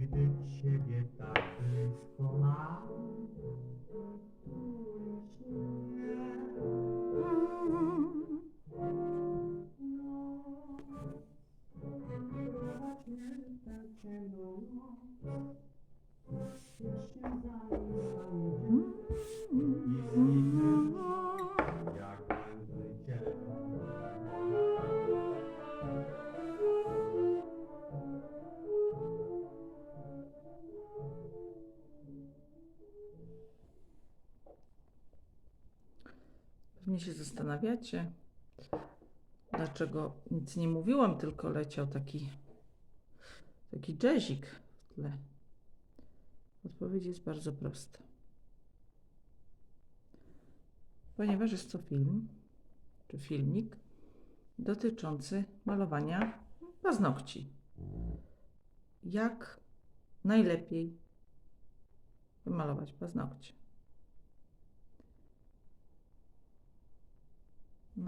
gdy Ciebie tak blisko mam, tulisz mnie. Prowadź mnie w tę ciemną noc, się za Pewnie się zastanawiacie, dlaczego nic nie mówiłam, tylko leciał taki, taki jazzik w tle. Odpowiedź jest bardzo prosta. Ponieważ jest to film, czy filmik dotyczący malowania paznokci. Jak najlepiej wymalować paznokcie?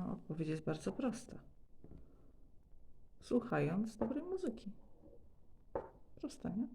No, odpowiedź jest bardzo prosta. Słuchając dobrej muzyki. Prosta, nie?